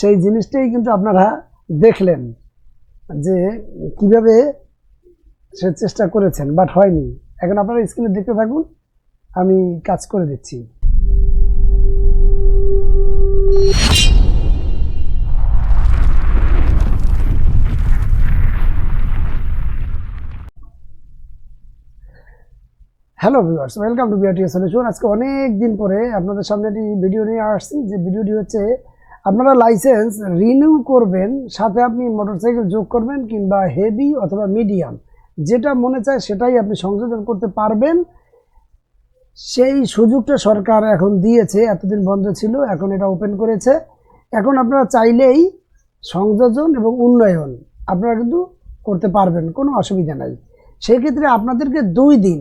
সেই জিনিসটাই কিন্তু আপনারা দেখলেন যে কীভাবে সে চেষ্টা করেছেন বাট হয়নি। এখন আপনারা স্ক্রিনে দেখতে থাকুন, আমি কাজ করে দিচ্ছি। Hello viewers welcome to BRT solution আজকে অনেক দিন পরে আপনাদের সামনে একটি ভিডিও নিয়ে আসছি। যে ভিডিওটি হচ্ছে আপনারা লাইসেন্স রিনিউ করবেন, সাথে আপনি মোটরসাইকেল যোগ করবেন কিংবা হেভি অথবা মিডিয়াম যেটা মনে চায় সেটাই আপনি সংযোজন করতে পারবেন। সেই সুযোগটা সরকার এখন দিয়েছে, এতদিন বন্ধ ছিল, এখন এটা ওপেন করেছে। এখন আপনারা চাইলেই সংযোজন এবং উন্নয়ন আপনারা কিন্তু করতে পারবেন, কোনো অসুবিধা নাই। সেই ক্ষেত্রে আপনাদেরকে দুই দিন,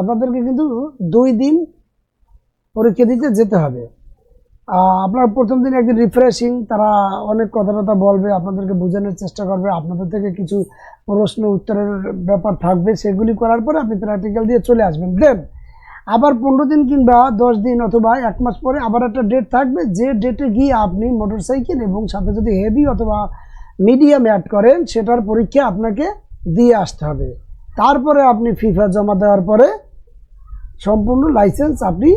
আপনাদেরকে কিন্তু দুই দিন পরীক্ষা দিতে যেতে হবে। আপনার প্রথম দিন একদিন রিফ্রেশিং তারা অনেক কথা টথা বলবে, আপনাদেরকে বোঝানোর চেষ্টা করবে, আপনাদের থেকে কিছু প্রশ্ন উত্তরের ব্যাপার থাকবে, সেগুলি করার পরে আপনি প্র্যাকটিক্যাল দিয়ে চলে আসবেন। দেন আবার পনেরো দিন কিংবা দশ দিন অথবা এক মাস পরে আবার একটা ডেট থাকবে, যে ডেটে গিয়ে আপনি মোটরসাইকেল এবং সাথে যদি হেভি অথবা মিডিয়াম অ্যাড করেন, সেটার পরীক্ষা আপনাকে দিয়ে আসতে হবে। তারপরে আপনি ফিফা জমা দেওয়ার পরে সম্পূর্ণ লাইসেন্স আপনি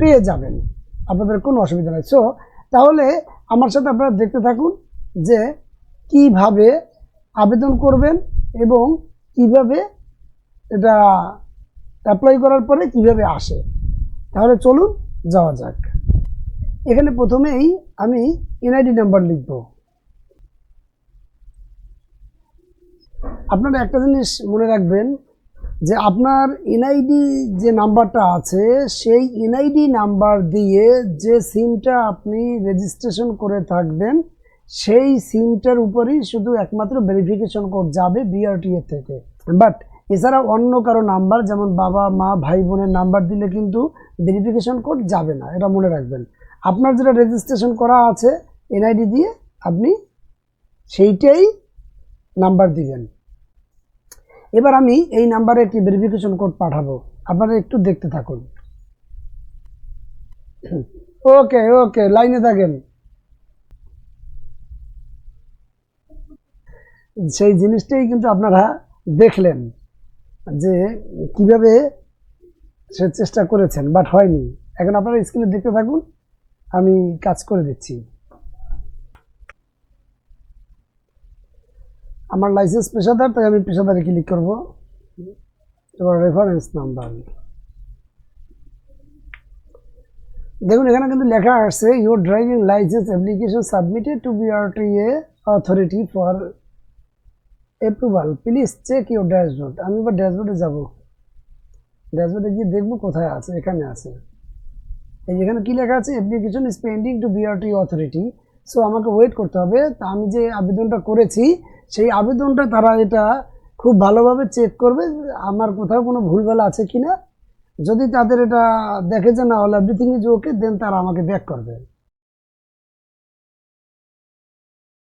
পেয়ে যাবেন। আপনাদের কোনো অসুবিধা নেই। সো তাহলে আমার সাথে আপনারা দেখতে থাকুন যে কীভাবে আবেদন করবেন এবং কীভাবে এটা অ্যাপ্লাই করার পরে কীভাবে আসে। তাহলে চলুন যাওয়া যাক। এখানে প্রথমেই আমি এনআইডি নাম্বার লিখব। আপনারা একটা জিনিস মনে রাখবেন যে আপনার এনআইডি যে নাম্বারটা আছে, সেই এনআইডি নাম্বার দিয়ে যে সিমটা আপনি রেজিস্ট্রেশন করে থাকবেন, সেই সিমটার উপরেই শুধু একমাত্র ভেরিফিকেশন কোড যাবে বিআরটিএ থেকে। বাট এছাড়া অন্য কারও নাম্বার, যেমন বাবা, মা, ভাই, বোনের নাম্বার দিলে কিন্তু ভেরিফিকেশন কোড যাবে না, এটা মনে রাখবেন। আপনার যেটা রেজিস্ট্রেশন করা আছে এনআইডি দিয়ে আপনি সেইটাই নাম্বার দিবেন। এবার আমি এই নাম্বারে একটি ভেরিফিকেশন কোড পাঠাবো। আপনারা একটু দেখতে থাকুন। ওকে ওকে, লাইনে থাকেন। সেই জিনিসটাই কিন্তু আপনারা দেখলেন যে কীভাবে সে চেষ্টা করেছেন বাট হয়নি। এখন আপনারা স্ক্রিনে দেখতে থাকুন, আমি কাজ করে দিচ্ছি। আমার লাইসেন্স পেশাদার, তাই আমি পেশাদারে ক্লিক করব। এবার রেফারেন্স নাম্বার দেখুন, এখানে কিন্তু লেখা আসছে your driving licence application submitted to BRTA authority for approval please check your dashboard আমি এবার ড্যাশবোর্ডে যাব। ড্যাশবোর্ডে গিয়ে দেখব কোথায় আছে, এখানে আছে। এই যেখানে কি লেখা আছে application is pending to BRT authority so আমাকে ওয়েট করতে হবে। তা আমি যে আবেদনটা করেছি সেই আবেদনটা তারা এটা খুব ভালোভাবে চেক করবে আমার কোথাও কোনো ভুলভাল আছে কি না যদি তাদের এটা দেখে যে না হল এভরিথিং ইজ ওকে দেন তারা আমাকে ব্যাক করবে।